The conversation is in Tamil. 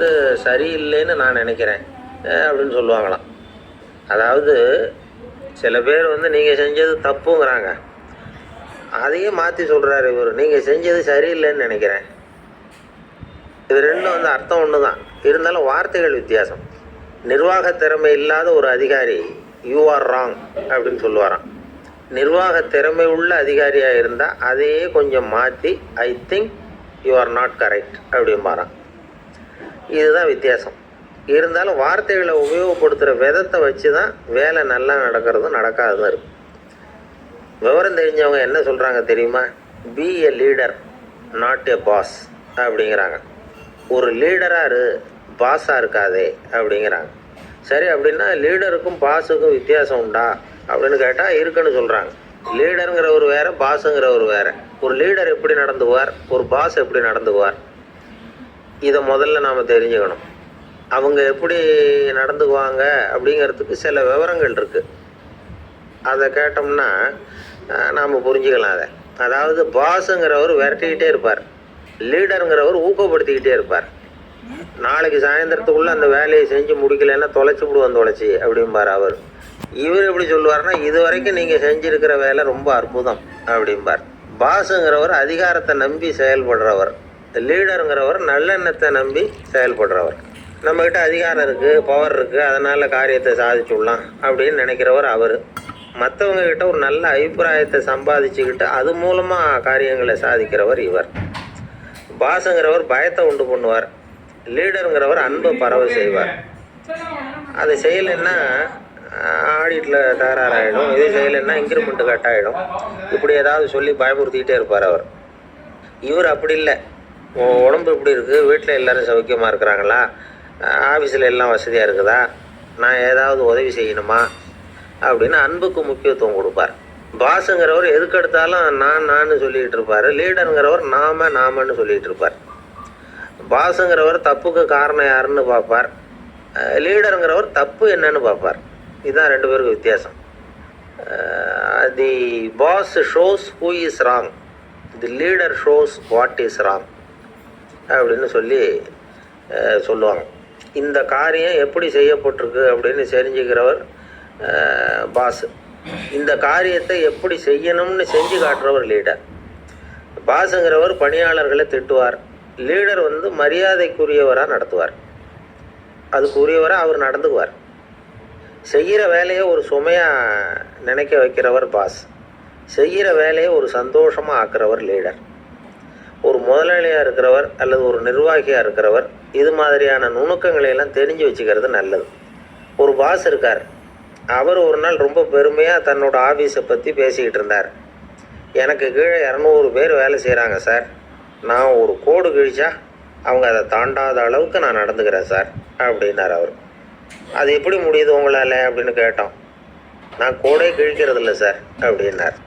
வந்து சரியில்லைன்னு நான் நினைக்கிறேன். அப்படின்னு சொல்லுவாங்களாம். அதாவது சில பேர் வந்து நீங்கள் செஞ்சது தப்புங்கிறாங்க. அதையே மாற்றி சொல்கிறாரு இவர். நீங்கள் செஞ்சது சரியில்லைன்னு நினைக்கிறேன். இது ரெண்டும் வந்து அர்த்தம் ஒன்று தான் இருந்தாலும் வார்த்தைகள் வித்தியாசம். நிர்வாக திறமை இல்லாத ஒரு அதிகாரி யூ ஆர் ராங் அப்படின்னு சொல்லுவாராம். நிர்வாக திறமை உள்ள அதிகாரியாக இருந்தால் அதையே கொஞ்சம் மாற்றி I think you are not correct அப்படிம்பாரான் இதுதான் வித்தியாசம். இருந்தாலும் வார்த்தைகளை உபயோகப்படுத்துகிற விதத்தை வச்சு தான் வேலை நல்லா நடக்கிறதும் நடக்காதும் இருக்கும் விவரம் தெரிஞ்சவங்க என்ன சொல்கிறாங்க தெரியுமா? Be a leader not a boss அப்படிங்கிறாங்க. ஒரு லீடராக இரு பாஸாக இருக்காதே அப்படிங்கிறாங்க. சரி அப்படின்னா லீடருக்கும் பாஸுக்கும் வித்தியாசம் உண்டா? அப்படின்னு கேட்டால் இருக்குன்னு சொல்கிறாங்க லீடருங்கிறவர் ஒரு பாஸுங்கிறவர் பாஸுங்கிற ஒரு லீடர் எப்படி நடந்துவார் ஒரு பாஸ் எப்படி நடந்துவார் இதை முதல்ல நாம் தெரிஞ்சுக்கணும். அவங்க எப்படி நடந்துக்குவாங்க அப்படிங்கிறதுக்கு சில விவரங்கள் இருக்குது அதை கேட்டோம்னா நாம் புரிஞ்சுக்கலாம் அதை. அதாவது பாஸுங்கிறவர் விரட்டிக்கிட்டே இருப்பார். லீடருங்கிறவர் ஊக்கப்படுத்திக்கிட்டே இருப்பார். நாளைக்கு சாயந்தரத்துக்குள்ளே அந்த வேலையை செஞ்சு முடிக்கலைன்னா தொலைச்சி விடுவோம் தொலைச்சி அப்படிம்பார் அவர். இவர் எப்படி சொல்லுவார்னா இது வரைக்கும் நீங்கள் செஞ்சுருக்கிற வேலை ரொம்ப அற்புதம் அப்படிம்பார். பாஸுங்கிறவர் அதிகாரத்தை நம்பி செயல்படுறவர். லீடருங்கிறவர் நல்லெண்ணத்தை நம்பி செயல்படுறவர். நம்மக்கிட்ட அதிகாரம் இருக்குது பவர் இருக்குது அதனால் காரியத்தை சாதிச்சுடலாம் அப்படின்னு நினைக்கிறவர் அவர். மற்றவங்கக்கிட்ட ஒரு நல்ல அபிப்பிராயத்தை சம்பாதிச்சுக்கிட்டு அது மூலமாக காரியங்களை சாதிக்கிறவர் இவர். பாஸுங்கிறவர் பயத்தை உண்டு பண்ணுவார். லீடருங்கிறவர் அன்பை பரவ செய்வார். அதை செய்யலைன்னா ஆடிட்டில் தகராறாயிடும். இது செய்யலைன்னா இன்க்ரிமெண்ட் கட் ஆகிடும் இப்படி ஏதாவது சொல்லி பயமுறுத்திக்கிட்டே இருப்பார் அவர். இவர் அப்படி இல்லை. உடம்பு இப்படி இருக்குது வீட்டில் எல்லோரும் சௌக்கியமாக இருக்கிறாங்களா? ஆஃபீஸில் எல்லாம் வசதியாக இருக்குதா? நான் ஏதாவது உதவி செய்யணுமா? அப்படின்னு அன்புக்கு முக்கியத்துவம் கொடுப்பார். பாஸுங்கிறவர் எதுக்கெடுத்தாலும் நான் நான் சொல்லிகிட்டு இருப்பார். லீடருங்கிறவர் நாம நாமன்னு சொல்லிகிட்டு இருப்பார். பாஸுங்கிறவர் தப்புக்கு காரணம் யாருன்னு பார்ப்பார். லீடருங்கிறவர் தப்பு என்னன்னு பார்ப்பார். இதுதான் ரெண்டு பேருக்கு வித்தியாசம். The boss shows who is wrong. The leader shows what is wrong. அப்படின்னு சொல்லி சொல்லுவாங்க. இந்த காரியம் எப்படி செய்யப்பட்டிருக்கு அப்படின்னு தெரிஞ்சுக்கிறவர் பாஸ். இந்த காரியத்தை எப்படி செய்யணும்னு செஞ்சு காட்டுறவர் லீடர் பாஸுங்கிறவர் பணியாளர்களை திட்டுவார். லீடர் வந்து மரியாதைக்குரியவராக நடத்துவார். அதுக்குரியவராக அவர் நடந்துக்குவார். செய்கிற வேலையை ஒரு சுமையாக நினைக்க வைக்கிறவர் பாஸ். செய்கிற வேலையை ஒரு சந்தோஷமாக ஆக்குறவர் லீடர் முதலாளியாக இருக்கிறவர் அல்லது ஒரு நிர்வாகியாக இருக்கிறவர் இது மாதிரியான நுணுக்கங்களை எல்லாம் தெரிஞ்சு வச்சுக்கிறது நல்லது. ஒரு பாஸ் இருக்கார். அவர் ஒரு நாள் ரொம்ப பெருமையாக தன்னோட ஆஃபீஸை பற்றி பேசிக்கிட்டு இருந்தார். எனக்கு கீழே இரநூறு பேர் வேலை செய்கிறாங்க சார் நான் ஒரு கோடு கிழிச்சா அவங்க அதை தாண்டாத அளவுக்கு நான் நடந்துக்கிறேன் சார் அப்படின்னார் அவர். அது எப்படி முடியுது உங்களால் அப்படின்னு கேட்டோம். நான் கோடே கிழிக்கிறது இல்லை சார் அப்படின்னார்.